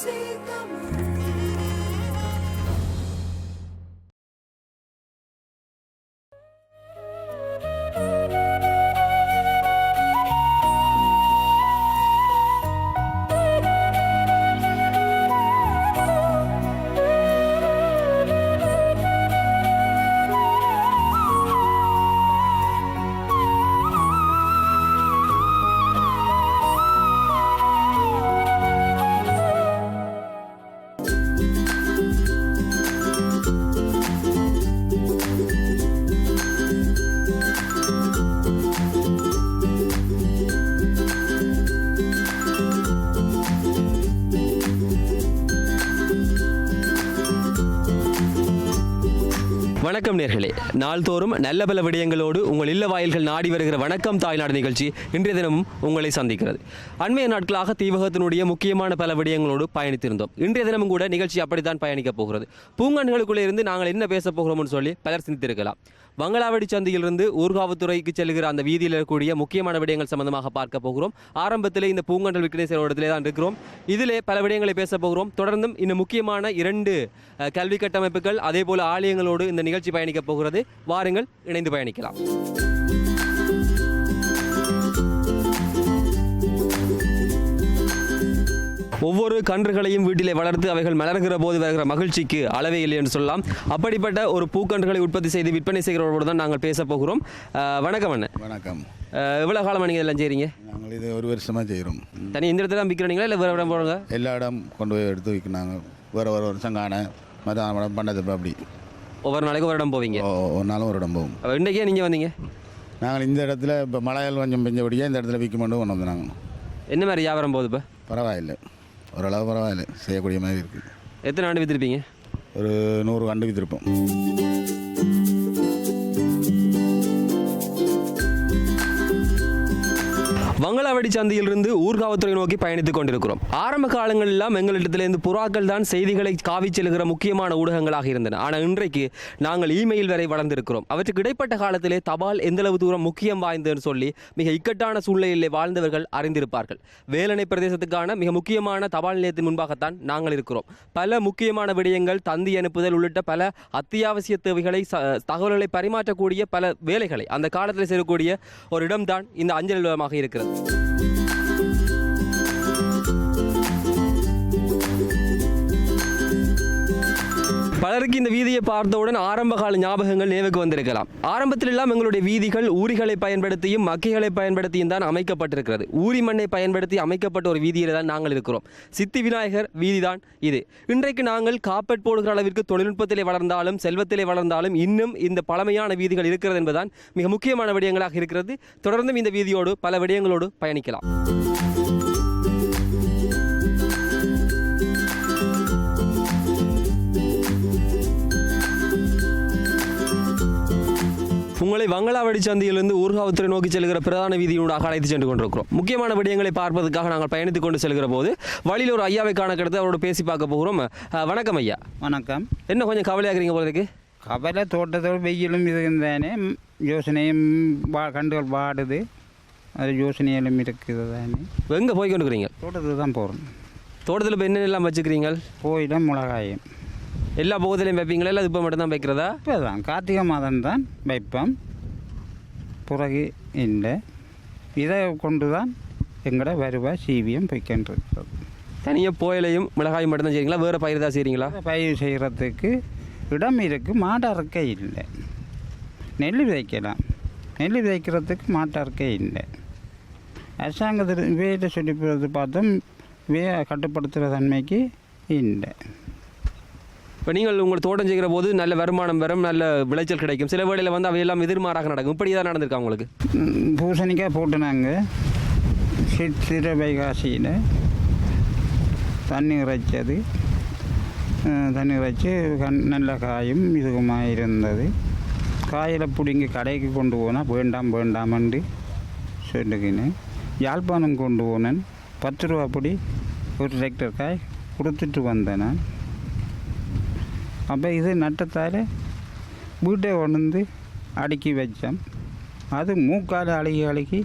see the moon. வணக்கம் நேர்களே. நாள்தோறும் நல்ல பல விடயங்களோடு உங்கள் இல்ல வாயில்கள் நாடி வருகிற வணக்கம் தாய்நாடு நிகழ்ச்சி இன்றைய தினமும் உங்களை சந்திக்கிறது. அண்மைய நாட்களாக தீவகத்தினுடைய முக்கியமான பல விடயங்களோடு பயணித்திருந்தோம். இன்றைய தினமும் கூட நிகழ்ச்சி அப்படித்தான் பயணிக்கப் போகிறது. பூங்கான்களுக்குள்ளே இருந்து நாங்கள் என்ன பேச போகிறோம்னு சொல்லி பலர் சிந்தித்திருக்கலாம். வங்களாவடி சந்தையிலிருந்து ஊர்காவத்துறைக்கு செல்கிற அந்த வீதியில் இருக்கக்கூடிய முக்கியமான விடயங்கள் சம்பந்தமாக பார்க்க போகிறோம். ஆரம்பத்தில் இந்த பூங்கண்டல் விக்னேஸ்வர இடத்திலே தான் இருக்கிறோம். இதிலே பல விடயங்களை பேச போகிறோம். தொடர்ந்தும் இந்த முக்கியமான இரண்டு கல்வி கட்டமைப்புகள் அதே போல ஆலயங்களோடு இந்த நிகழ்ச்சி பயணிக்கப் போகிறது. வாருங்கள் இணைந்து பயணிக்கலாம். ஒவ்வொரு கன்றுகளையும் வீட்டிலே வளர்த்து அவைகள் மலர்கிற போது வருகிற மகிழ்ச்சிக்கு அளவே இல்லை என்று சொல்லலாம். அப்படிப்பட்ட ஒரு பூக்கன்றுகளை உற்பத்தி செய்து விற்பனை செய்கிறவர்களோடு தான் நாங்கள் பேச போகிறோம். வணக்கம் அண்ணன் வணக்கம். அஹ், எவ்வளவு காலமாக நீங்கள் எல்லாம் செய்கிறீங்க நாங்கள் இது ஒரு வருஷமாக செய்கிறோம் தனி இந்த இடத்துல விற்கிறீங்களா இல்லை வேறு இடம் போடுங்க எல்லா இடம் கொண்டு போய் எடுத்து வைக்கிறாங்க வேறு ஒரு வருஷம் காண மற்ற இப்ப அப்படி. ஒவ்வொரு நாளைக்கு ஒரு இடம் போவீங்க. ஒரு நாளும் ஒரு இடம் போகும் அப்ப இன்றைக்கே நீங்கள் வந்தீங்க? நாங்கள் இந்த இடத்துல இப்போ மழையால் கொஞ்சம் பெஞ்சபடியே இந்த இடத்துல விற்க மட்டும் கொண்டு வந்து நாங்கள் என்ன மாதிரி வியாபாரம் போகுது இப்போ? பரவாயில்லை. ஓரளவு பரவாயில்லை. செய்யக்கூடிய மாதிரி இருக்குது எத்தனை ஆண்டு விற்றுருப்பீங்க ஒரு நூறு கண்டு விற்றுருப்போம் வங்களாவடி சந்தையிலிருந்து ஊர்காவத்துறை நோக்கி பயணித்துக் கொண்டிருக்கிறோம். ஆரம்ப காலங்களெல்லாம் எங்களிடத்திலிருந்து புறாக்கள் தான் செய்திகளை காவி செல்கிற முக்கியமான ஊடகங்களாக இருந்தன. ஆனால் இன்றைக்கு நாங்கள் இமெயில் வரை வளர்ந்திருக்கிறோம். அவற்றுக்கு இடைப்பட்ட காலத்திலே தபால் எந்தளவு தூரம் முக்கியம் வாய்ந்ததுன்னு சொல்லி மிக இக்கட்டான சூழ்நிலையிலே வாழ்ந்தவர்கள் அறிந்திருப்பார்கள். வேலனை பிரதேசத்துக்கான மிக முக்கியமான தபால் நிலையத்தின் முன்பாகத்தான் நாங்கள் இருக்கிறோம். பல முக்கியமான விடயங்கள் தந்தி அனுப்புதல் உள்ளிட்ட பல அத்தியாவசிய தேவைகளை ச- தகவல்களை பரிமாற்றக்கூடிய பல வேலைகளை அந்த காலத்தில் செய்யக்கூடிய ஒரு இடம்தான் இந்த அஞ்சல் நிலையமாக இருக்கிறது. பலருக்கு இந்த வீதியை பார்த்தவுடன் ஆரம்ப கால ஞாபகங்கள் நினைவுக்கு வந்திருக்கலாம். ஆரம்பத்தில் எல்லாம் எங்களுடைய வீதிகள் ஊரிகளை பயன்படுத்தியும் மக்கைகளை பயன்படுத்தியும் தான் அமைக்கப்பட்டிருக்கிறது. ஊரி மண்ணை பயன்படுத்தி அமைக்கப்பட்ட ஒரு வீதியில் தான் நாங்கள் இருக்கிறோம். சித்தி விநாயகர் வீதி தான் இது. இன்றைக்கு நாங்கள் காப்பெட் போடுகிற அளவிற்கு தொழில்நுட்பத்திலே வளர்ந்தாலும் செல்வத்திலே வளர்ந்தாலும் இன்னும் இந்த பழமையான வீதிகள் இருக்கிறது என்பதுதான் மிக முக்கியமான விடயங்களாக இருக்கிறது. தொடர்ந்தும் இந்த வீதியோடு பல விடயங்களோடு பயணிக்கலாம். உங்களை வங்களாவடி சந்தையிலிருந்து ஊர்காவத்துறை நோக்கி செல்கிற பிரதான வீதியினூடாக அழைத்து சென்று கொண்டிருக்கிறோம். முக்கியமான விடயங்களை பார்ப்பதற்காக நாங்கள் பயணித்துக் கொண்டு செல்கிற போது வழியில் ஒரு ஐயாவை காண கிடைத்து அவரோட பேசி பார்க்க போகிறோம். வணக்கம் ஐயா. வணக்கம். என்ன கொஞ்சம் கவலையாகிறீங்க போல இருக்கு? கவலை தோட்டத்தோடு வெயிலும் இருக்குதானே யோசனையும் கண்டுகள் வாடுது. அது யோசனையிலும் இருக்குது தானே எங்கே போய் கொண்டு இருக்கிறீங்க தோட்டத்துக்கு தான் போகிறோம் தோட்டத்தில் இப்போ என்னென்னலாம் வச்சுக்கிறீங்க? போயிடும் மிளகாயும். எல்லா போகத்திலையும் வைப்பீங்களா? இல்லை இப்போ மட்டும் தான் வைக்கிறதா? இப்போ தான் கார்த்திகை மாதம் தான் வைப்போம். பிறகு இல்லை இதை கொண்டு தான் எங்களோட வருவாய் சீவியம் வைக்கின்றது தனியாக போயிலையும் மிளகாயும் மட்டும் தான் செய்றீங்களா? வேறு பயிர் தான் செய்கிறீங்களா பயிர் செய்கிறதுக்கு இடம் இருக்குது மாடு அறுக்கை இல்லை. நெல் விதைக்கலாம். நெல் விதைக்கிறதுக்கு மாட்டு அறுக்கை இல்லை. அரசாங்கத்தில் வேலை சொல்லி பார்த்தோம் வே கட்டுப்படுத்துகிற தன்மைக்கு இல்லை. இப்போ நீங்கள் உங்கள் தோட்டம் செய்கிற போது நல்ல வருமானம் வரும் நல்ல விளைச்சல் கிடைக்கும். சில வேளையில் வந்து அவையெல்லாம் எதிர்மாறாக நடக்கும். இப்படி தான் நடந்திருக்கா உங்களுக்கு? ம், பூசணிக்காய் போட்டுனாங்க. சித்திர வைகாசியில் தண்ணி இறைச்சது. தண்ணி இறைச்சி கண் நல்ல காயும் இதுவுமாக இருந்தது. காயில் பிடிங்கி கடைக்கு கொண்டு போனால் வேண்டாம் வேண்டாமண்டு சொல்லுகினேன். யாழ்ப்பாணம் கொண்டு போனேன். பத்து ரூபா பிடி ஒரு டிராக்டர் காய் கொடுத்துட்டு வந்தேன் நான். அப்போ இது நட்டத்தால் வீட்டை கொண்டு வந்து அடுக்கி வச்சேன் அது மூக்கால் அழுகி அழுகி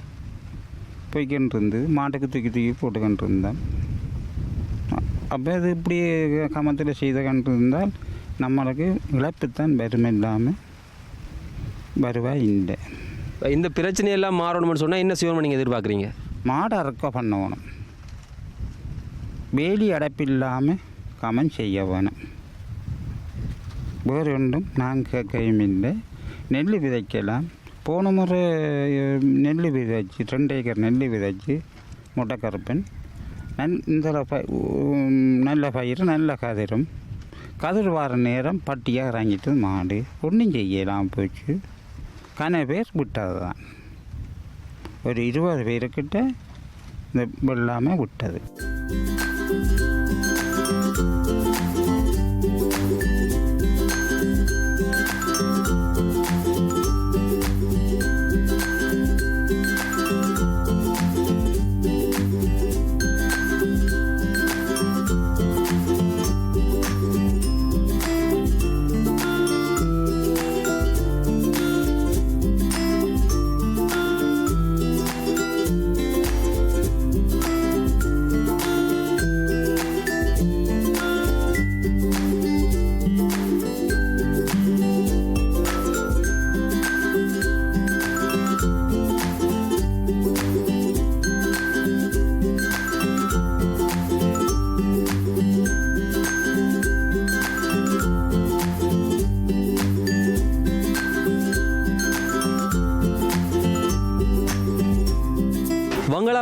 போய்க்கிட்டு இருந்தது மாட்டுக்கு தூக்கி தூக்கி போட்டுக்கிட்டு இருந்தேன் அப்போ இது இப்படி கமத்தில் செய்து கண்டிருந்தால் நம்மளுக்கு இழப்புத்தான் வறுமை இல்லாமல் வருவாய் இல்லை. இந்த பிரச்சனையெல்லாம் மாறணும்னு சொன்னால் என்ன செய்யணும்னு நீங்கள் எதிர்பார்க்குறீங்க? மாடை அறுக்க பண்ணணும். வேலி அடைப்பில்லாமல் கமன் செய்ய வேணும். வேறு ஒன்றும் நாங்கள் கேட்கவும் இல்லை. நெல் விதைக்கலாம். போன முறை நெல் விதைச்சு ரெண்டு ஏக்கர் நெல் விதைச்சு முட்டைக்கருப்பன். நல் இந்த ப- நல்ல பயிர் நல்ல கதிரும். கதிர் வார நேரம் பட்டியாக இறங்கிட்டு மாடு. ஒன்றும் செய்யலாம் போச்சு. கன பேர் விட்டது தான் ஒரு இருபது பேருக்கிட்ட இந்த வெள்ளாமல் விட்டது.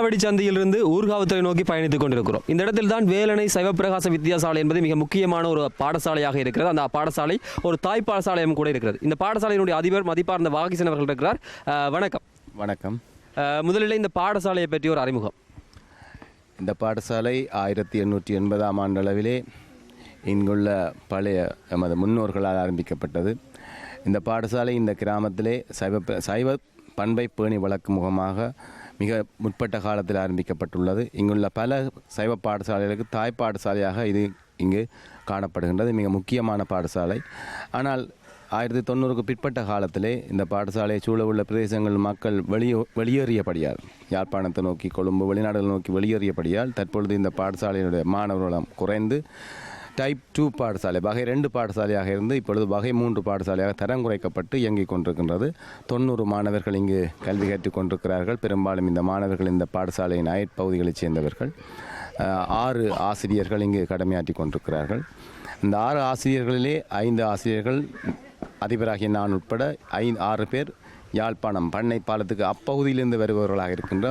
வங்களாவடி சந்தையிலிருந்து ஊர்காவத்துறை நோக்கி பயணித்துக் கொண்டிருக்கிறோம். இந்த இடத்தில் தான் வேலனை சைவப்பிரகாச வித்தியாசாலை என்பது மிக முக்கியமான ஒரு பாடசாலையாக இருக்கிறது. அந்த பாடசாலை ஒரு தாய் பாடசாலையும் கூட இருக்கிறது. இந்த பாடசாலையினுடைய அதிபர் மதிப்பார்ந்த வாகிசன் அவர்கள் இருக்கிறார். வணக்கம். வணக்கம். முதலில் இந்த பாடசாலையை பற்றி ஒரு அறிமுகம். இந்த பாடசாலை ஆயிரத்தி எண்ணூற்றி எண்பதாம் ஆண்டளவிலே இங்குள்ள பழைய எமது முன்னோர்களால் ஆரம்பிக்கப்பட்டது. இந்த பாடசாலை இந்த கிராமத்திலே சைவ சைவ பண்பை பேணி வளர்க்கும் முகமாக மிக முற்பட்ட காலத்தில் ஆரம்பிக்கப்பட்டுள்ளது. இங்குள்ள பல சைவ பாடசாலைகளுக்கு தாய் பாடசாலையாக இது இங்கு காணப்படுகின்றது. மிக முக்கியமான பாடசாலை. ஆனால் ஆயிரத்தி தொண்ணூறுக்கு பிற்பட்ட காலத்திலே இந்த பாடசாலையை சூழ உள்ள பிரதேசங்கள் மக்கள் வெளியே வெளியேறியபடியால் யாழ்ப்பாணத்தை நோக்கி கொழும்பு வெளிநாடுகள் நோக்கி வெளியேறியபடியால் தற்பொழுது இந்த பாடசாலையினுடைய மாணவர்களும் குறைந்து டைப் டூ பாடசாலை வகை ரெண்டு பாடசாலையாக இருந்து இப்பொழுது வகை மூன்று பாடசாலையாக தரம் குறைக்கப்பட்டு இயங்கிக் கொண்டிருக்கின்றது. தொண்ணூறு மாணவர்கள் இங்கு கல்வி கற்றுக் கொண்டிருக்கிறார்கள். பெரும்பாலும் இந்த மாணவர்கள் இந்த பாடசாலையின் அயற்பகுதிகளைச் சேர்ந்தவர்கள். ஆறு ஆசிரியர்கள் இங்கு கடமையாற்றி கொண்டிருக்கிறார்கள். இந்த ஆறு ஆசிரியர்களிலே ஐந்து ஆசிரியர்கள் அதிபராகிய நான் உட்பட ஐந்து ஆறு பேர் யாழ்ப்பாணம் பண்ணை பாலத்துக்கு அப்பகுதியிலிருந்து வருபவர்களாக இருக்கின்ற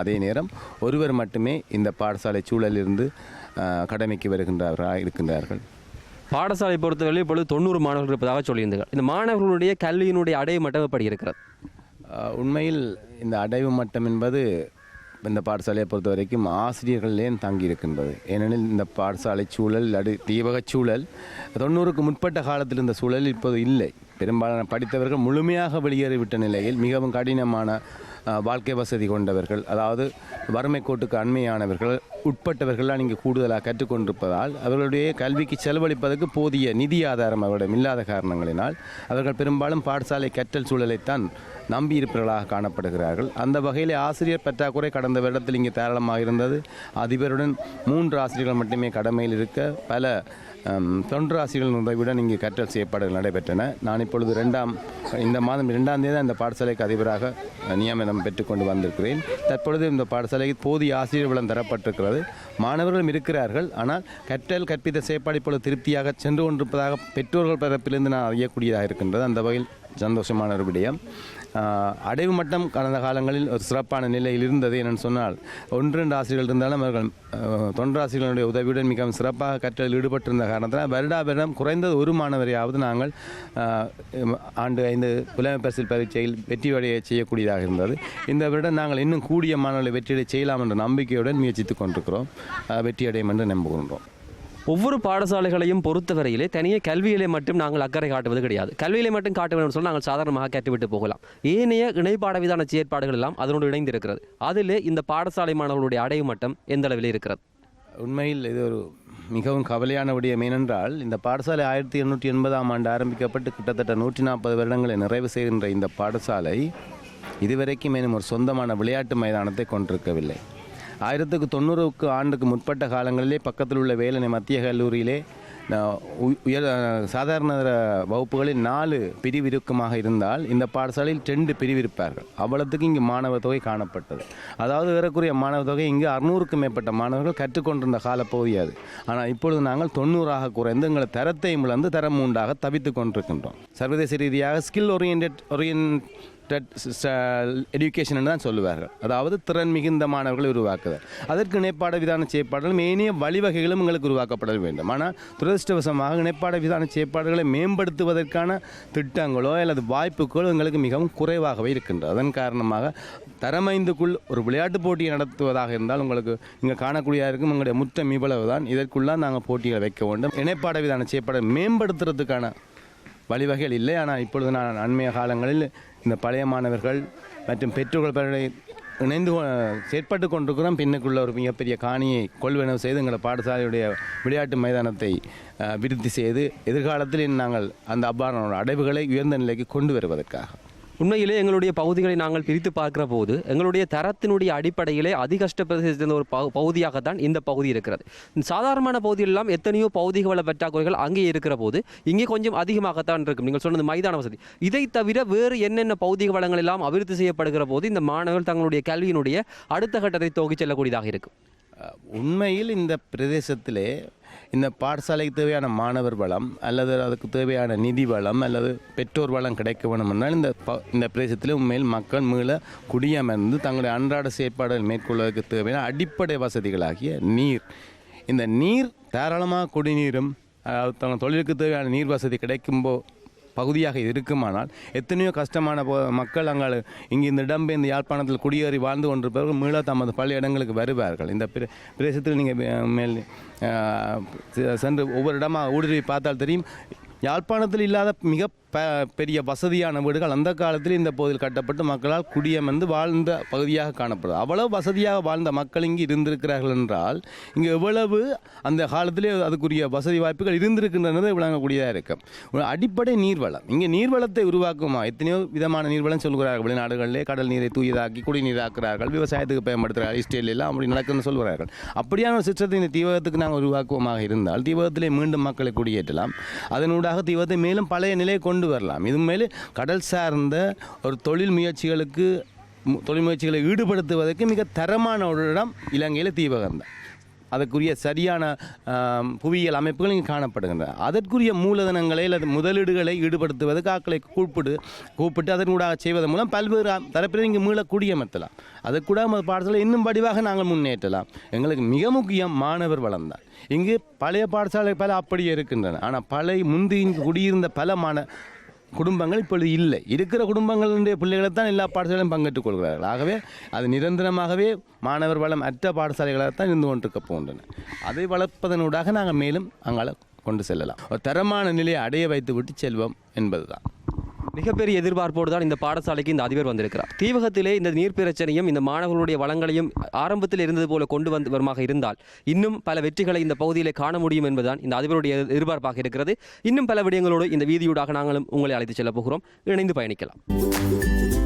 அதே நேரம் ஒருவர் மட்டுமே இந்த பாடசாலை சூழலிலிருந்து கடமைக்கு வருகின்றவர்களாக இருக்கின்றார்கள். பாடசாலை பொறுத்தவரை இப்பொழுது தொண்ணூறு மாணவர்கள் இருப்பதாக சொல்லியிருந்தீர்கள். இந்த மாணவர்களுடைய கல்வியினுடைய அடைய மட்டம் எப்படி இருக்கிறது உண்மையில் இந்த அடைவு மட்டம் என்பது இந்த பாடசாலையை பொறுத்த வரைக்கும் ஆசிரியர்களே தங்கி இருக்கின்றது ஏனெனில் இந்த பாடசாலை சூழல் அடி தீபகச் சூழல் தொண்ணூறுக்கு முற்பட்ட காலத்தில் இந்த சூழல் இப்போது இல்லை. பெரும்பாலான படித்தவர்கள் முழுமையாக வெளியேறிவிட்ட நிலையில் மிகவும் கடினமான வாழ்க்கை வசதி கொண்டவர்கள் அதாவது வறுமை கோட்டுக்கு அண்மையானவர்கள் உட்பட்டவர்கள்லாம் நீங்கள் கூடுதலாக கற்றுக்கொண்டிருப்பதால் அவர்களுடைய கல்விக்கு செலவழிப்பதற்கு போதிய நிதி ஆதாரம் அவரிடம் இல்லாத காரணங்களினால் அவர்கள் பெரும்பாலும் பாடசாலை கற்றல் சூழலைத்தான் நம்பியிருப்பவர்களாக காணப்படுகிறார்கள். அந்த வகையில் ஆசிரியர் பற்றாக்குறை கடந்த வருடத்தில் இங்கே தாராளமாக இருந்தது. அதிபருடன் மூன்று ஆசிரியர்கள் மட்டுமே கடமையில் இருக்க பல ஹம், தொன்று ஆசிரியர்கள் உதவியுடன் இங்கு கற்றல் செயற்பாடுகள் நடைபெற்றன. நான் இப்பொழுது ரெண்டாம் இந்த மாதம் இரண்டாம் தேதி அந்த பாடசாலைக்கு அதிபராக நியமனம் பெற்றுக்கொண்டு வந்திருக்கிறேன். தற்பொழுது இந்த பாடசாலைக்கு போதிய ஆசிரியர் வளம் தரப்பட்டிருக்கிறது. மாணவர்களும் இருக்கிறார்கள். ஆனால் கற்றல் கற்பித்த செயற்பாடு இப்பொழுது திருப்தியாக சென்று கொண்டிருப்பதாக பெற்றோர்கள் தரப்பிலிருந்து நான் அறியக்கூடியதாக இருக்கின்றது. அந்த வகையில் சந்தோஷமான ஒரு விடயம். அடைவு மட்டம் கடந்த காலங்களில் ஒரு சிறப்பான நிலையில் இருந்தது என்னென்னு சொன்னால் ஒன்று ரெண்டு ஆசிரியர்கள் இருந்தாலும் அவர்கள் தொண்டராசிரியர்களுடைய உதவியுடன் மிகவும் சிறப்பாக கற்றலில் ஈடுபட்டிருந்த காரணத்தினால் வருடா வருடம் குறைந்தது ஒரு மாணவரையாவது நாங்கள் ஆண்டு ஐந்து புலமை பரிசில் பரீட்சையில் வெற்றியடைய செய்யக்கூடியதாக இருந்தது. இந்த வருடம் நாங்கள் இன்னும் கூடிய மாணவர்களை வெற்றியடை செய்யலாம் என்ற நம்பிக்கையுடன் முயற்சித்துக் கொண்டிருக்கிறோம். வெற்றியடையும் என்று நம்புகின்றோம். ஒவ்வொரு பாடசாலைகளையும் பொறுத்தவரையிலே தனியே கல்வியிலே மட்டும் நாங்கள் அக்கறை காட்டுவது கிடையாது. கல்வியிலே மட்டும் காட்ட வேண்டும் சொல்லி நாங்கள் சாதாரணமாக கேட்டுவிட்டு போகலாம். ஏனைய இணைப்பாடவிதான செயற்பாடுகள் எல்லாம் அதனோடு இணைந்திருக்கிறது. அதிலே இந்த பாடசாலை மாணவர்களுடைய அடைவு மட்டம் எந்த அளவில் இருக்கிறது? உண்மையில் இது ஒரு மிகவும் கவலையான விடயம் ஏனென்றால் இந்த பாடசாலை ஆயிரத்தி எண்ணூற்றி எண்பதாம் ஆண்டு ஆரம்பிக்கப்பட்டு கிட்டத்தட்ட நூற்றி நாற்பது வருடங்களை நிறைவு செய்கின்ற இந்த பாடசாலை இதுவரைக்கும் மேலும் ஒரு சொந்தமான விளையாட்டு மைதானத்தை கொண்டிருக்கவில்லை. ஆயிரத்துக்கு தொண்ணூறுக்கு ஆண்டுக்கு முற்பட்ட காலங்களிலே பக்கத்தில் உள்ள வேலனை மத்திய கல்லூரியிலே உ- உயர் சாதாரண வகுப்புகளில் நாலு பிரிவிருக்கமாக இருந்தால் இந்த பாடசாலையில் ரெண்டு பிரிவு இருப்பார்கள் இங்கு மாணவர் தொகை காணப்பட்டது. அதாவது ஏறக்குறைய மாணவர் தொகை இங்கு அறுநூறுக்கும் மேற்பட்ட மாணவர்கள் கற்றுக்கொண்டிருந்த காலப்பகுதி அது. ஆனால் இப்பொழுது நாங்கள் தொண்ணூறாக குறைந்து எங்களை தரத்தையும் இழந்து தரம் மூன்றாக தவித்துக் கொண்டிருக்கின்றோம். சர்வதேச ரீதியாக ஸ்கில் ஓரியன்ட் ஓரியன்ட் எஜுகேஷன் தான் சொல்லுவார்கள். அதாவது திறன் மிகுந்த மாணவர்களை உருவாக்குதல் அதற்கு இணைப்பாட விதான செயற்பாடுகளும் ஏனைய வழிவகைகளும் எங்களுக்கு உருவாக்கப்பட வேண்டும். ஆனால் துரதிருஷ்டவசமாக இணைப்பாட விதான செயற்பாடுகளை மேம்படுத்துவதற்கான திட்டங்களோ அல்லது வாய்ப்புகளோ எங்களுக்கு மிகவும் குறைவாகவே இருக்கின்றது அதன் காரணமாக தரமைந்துக்குள் ஒரு விளையாட்டுப் போட்டியை நடத்துவதாக இருந்தால் உங்களுக்கு இங்கே காணக்கூடிய இருக்கும் எங்களுடைய முற்றம் இவ்வளவு தான் இதற்குள்ளாக நாங்கள் போட்டிகளை வைக்க வேண்டும். இணைப்பாட விதான செயற்பாடை மேம்படுத்துறதுக்கான வழிவகைகள் இல்லை. ஆனால் இப்பொழுது நான் அண்மைய காலங்களில் இந்த பழைய மாணவர்கள் மற்றும் பெற்றோர்கள் பலரை இணைந்து செயற்பட்டு கொண்டிருக்கிறோம். பின்னுக்குள்ள ஒரு மிகப்பெரிய காணியை கொள்வனவு செய்து எங்களை பாடசாலையுடைய விளையாட்டு மைதானத்தை விருத்தி செய்து எதிர்காலத்தில் நாங்கள் அந்த அவ்வாறான அடைவுகளை உயர்ந்த நிலைக்கு கொண்டு வருவதற்காக. உண்மையிலே எங்களுடைய பகுதிகளை நாங்கள் பிரித்து பார்க்கிற போது எங்களுடைய தரத்தினுடைய அடிப்படையிலே அதிகஷ்ட பிரதேசத்தின் ஒரு பகுதியாகத்தான் இந்த பகுதி இருக்கிறது. சாதாரணமான பகுதிகளெல்லாம் எத்தனையோ பௌதிக வள பற்றாக்குறைகள் அங்கே இருக்கிற போது இங்கே கொஞ்சம் அதிகமாகத்தான் இருக்கும். நீங்கள் சொன்னது மைதான வசதி. இதை தவிர வேறு என்னென்ன பௌதிக வளங்கள் எல்லாம் அபிவிருத்தி செய்யப்படுகிற போது இந்த மாணவர்கள் தங்களுடைய கல்வியினுடைய அடுத்த கட்டத்தை தோக்கி செல்லக்கூடியதாக இருக்கும். உண்மையில் இந்த பிரதேசத்திலே இந்த பாடசாலைக்கு தேவையான மாணவர் வளம் அல்லது அதுக்கு தேவையான நிதி வளம் அல்லது பெற்றோர் வளம் கிடைக்க வேணுமென்றால் இந்த ப இந்த பிரதேசத்தில் உண்மையில் மக்கள் மீள குடியமர்ந்து தங்களுடைய அன்றாட செயற்பாடுகள் மேற்கொள்வதற்கு தேவையான அடிப்படை வசதிகளாகிய நீர். இந்த நீர் தாராளமாக குடிநீரும் அதாவது தங்கள் தொழிலுக்கு தேவையான நீர் வசதி கிடைக்கும்போ பகுதியாக இருக்குமானால் எத்தனையோ கஷ்டமான போ மக்கள் அங்கே இங்கே இந்த இடம்பெயர்ந்து யாழ்ப்பாணத்தில் குடியேறி வாழ்ந்து கொண்டிருப்பவர்கள் மீள தமது பல இடங்களுக்கு வருவார்கள். இந்த பிர பிரதேசத்தில் நீங்கள் மேல் சென்று ஒவ்வொரு இடமாக ஊடுருவி பார்த்தால் தெரியும் யாழ்ப்பாணத்தில் இல்லாத மிக ப பெரிய வசதியான வீடுகள் அந்த காலத்தில் இந்த பகுதியில் கட்டப்பட்டு மக்களால் குடியமர்ந்து வாழ்ந்த பகுதியாக காணப்படுது. அவ்வளவு வசதியாக வாழ்ந்த மக்கள் இங்கு இருந்திருக்கிறார்கள் என்றால் இங்கே எவ்வளவு அந்த காலத்திலே அதுக்குரிய வசதி வாய்ப்புகள் இருந்திருக்கின்றனதை விளங்கக்கூடியதாக இருக்கும் அடிப்படை நீர்வளம். இங்கே நீர்வளத்தை உருவாக்குமா? எத்தனையோ விதமான நீர்வளம் சொல்கிறார்கள் வெளிநாடுகளிலே கடல் நீரை தூயதாக்கி குடிநீராக்குறார்கள் விவசாயத்துக்கு பயன்படுத்துகிறார்கள். இஸ்ரேல் எல்லாம் அப்படி நடக்குன்னு சொல்கிறார்கள் அப்படியான ஒரு சிஸ்டத்தை இந்த தீவகத்துக்கு நாங்கள் உருவாக்குவோமாக இருந்தால் தீவகத்திலே மீண்டும் மக்களை குடியேற்றலாம். அதனூடாக தீவகத்தை மேலும் பழைய நிலையை கொண்டு வரலாம். இது மேலே கடல் சார்ந்த ஒரு தொழில் முயற்சிகளுக்கு தொழில் முயற்சிகளை ஈடுபடுத்துவதற்கு மிக தரமான ஒரு இடம் இலங்கையில் தீபகம் தான் அதற்குரிய சரியான புவியியல் அமைப்புகள் இங்கே காணப்படுகின்றன. அதற்குரிய மூலதனங்களை அல்லது முதலீடுகளை ஈடுபடுத்துவதற்கு ஆக்களை கூப்பிட்டு கூப்பிட்டு அதனூடாக செய்வதன் மூலம் பல்வேறு தரப்பினர் இங்கே மீள அது கூட நமது பாடசாலை இன்னும் வடிவாக நாங்கள் முன்னேற்றலாம். எங்களுக்கு மிக முக்கியம் மாணவர் வளம்தான். இங்கு பழைய பாடசாலை பல அப்படியே இருக்கின்றன. ஆனால் பழைய முந்தி இங்கு குடியிருந்த பல மாண குடும்பங்கள் இப்பொழுது இல்லை. இருக்கிற குடும்பங்களுடைய பிள்ளைகளை தான் எல்லா பாடசாலையும் பங்கேற்றுக் கொள்கிறார்கள். ஆகவே அது நிரந்தரமாகவே மாணவர் வளம் அற்ற பாடசாலைகளாக தான் இருந்து கொண்டிருக்க போகின்றன. அதை வளர்ப்பதனூடாக நாங்கள் மேலும் அங்கால கொண்டு செல்லலாம். ஒரு தரமான நிலையை அடைய வைத்து விட்டு செல்வோம் என்பதுதான். மிகப்பெரிய எதிர்பார்ப்போடு தான் இந்த பாடசாலைக்கு இந்த அதிபர் வந்திருக்கிறார். தீவகத்திலே இந்த நீர் பிரச்சனையும் இந்த மாணவர்களுடைய வளங்களையும் ஆரம்பத்தில் இருந்தது போல கொண்டு வந்து வருமாக இருந்தால் இன்னும் பல வெற்றிகளை இந்த பகுதியிலே காண முடியும் என்பதுதான் இந்த அதிபருடைய எதிர்பார்ப்பாக இருக்கிறது. இன்னும் பல விடயங்களோடு இந்த வீதியூடாக நாங்களும் உங்களை அழைத்து செல்ல போகிறோம். இணைந்து பயணிக்கலாம்.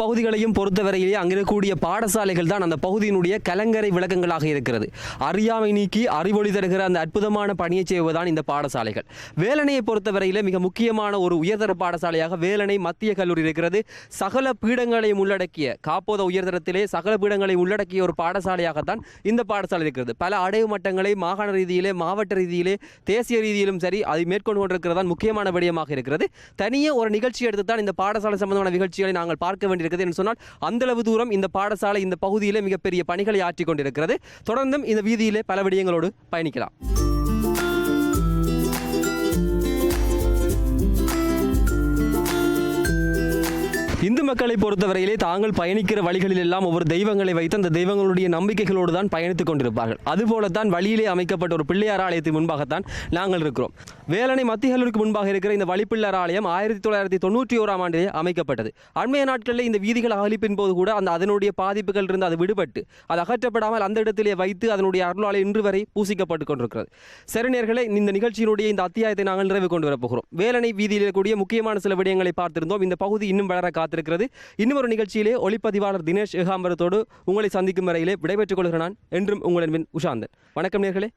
பகுதிகளையும் பொறுத்தவரையிலே அங்கிருக்கக்கூடிய பாடசாலைகள் தான் அந்த பகுதியினுடைய கலங்கரை விளக்கங்களாக இருக்கிறது. அறியாமை நீக்கி அறிவொளி தருகிற அந்த அற்புதமான பணியை செய்வதுதான் இந்த பாடசாலைகள். வேலனையை பொறுத்தவரையிலே மிக முக்கியமான ஒரு உயர்தர பாடசாலையாக வேலனை மத்திய கல்லூரி இருக்கிறது. சகல பீடங்களையும் உள்ளடக்கிய காப்போத உயர்தரத்திலே சகல பீடங்களையும் உள்ளடக்கிய ஒரு பாடசாலையாகத்தான் இந்த பாடசாலை இருக்கிறது. பல அடைவு மட்டங்களை மாகாண ரீதியிலே மாவட்ட ரீதியிலே தேசிய ரீதியிலும் சரி அதை மேற்கொண்டு கொண்டிருக்கிறதான் முக்கியமான விடயமாக இருக்கிறது. தனியே ஒரு நிகழ்ச்சி எடுத்து தான் இந்த பாடசாலை சம்பந்தமான நிகழ்ச்சிகளை நாங்கள் பார்க்க கொண்டிருக்கிறது என்று சொன்னால் அந்த அளவு தூரம் இந்த பாடசாலை இந்த பகுதியிலே மிகப்பெரிய பணிகளை ஆற்றிக் கொண்டிருக்கிறது. தொடர்ந்தும் இந்த வீதியிலே பல விடயங்களோடு பயணிக்கலாம். இந்து மக்களை பொறுத்தவரையிலே தாங்கள் பயணிக்கிற வழிகளில் எல்லாம் ஒவ்வொரு தெய்வங்களை வைத்து அந்த தெய்வங்களுடைய நம்பிக்கைகளோடு தான் பயணித்துக் கொண்டிருப்பார்கள். அதுபோலத்தான் வழியிலே அமைக்கப்பட்ட ஒரு பிள்ளையார் ஆலயத்தின் முன்பாகத்தான் நாங்கள் இருக்கிறோம். வேலனை மத்திய கல்லூரிக்கு முன்பாக இருக்கிற இந்த வழிப்பிள்ளார் ஆலயம் ஆயிரத்தி தொள்ளாயிரத்தி தொண்ணூற்றி ஓராம் ஆண்டிலே அமைக்கப்பட்டது. அண்மைய நாட்களில் இந்த வீதிகள் அகலிப்பின் போது கூட அந்த அதனுடைய பாதிப்புகள் இருந்து அது விடுபட்டு அது அகற்றப்படாமல் அந்த இடத்திலே வைத்து அதனுடைய அருளாலை இன்று வரை பூசிக்கப்பட்டு கொண்டிருக்கிறது. சரணியர்களே இந்த நிகழ்ச்சியினுடைய இந்த அத்தியாயத்தை நாங்கள் நிறைவு கொண்டு வரப்போகிறோம் வேலனை வீதியில் இருக்கக்கூடிய முக்கியமான சில விடயங்களை பார்த்திருந்தோம். இந்த பகுதி இன்னும் வளர காத்திருக்கிறது. இன்னும் ஒரு நிகழ்ச்சியிலே ஒளிப்பதிவாளர் தினேஷ் ஏகாம்பரத்தோடு உங்களை சந்திக்கும் வரையிலே விடைபெற்றுக் கொள்கிறேன் நான். என்றும் உங்களின் உஷாந்தன். வணக்கம் நேர்களே.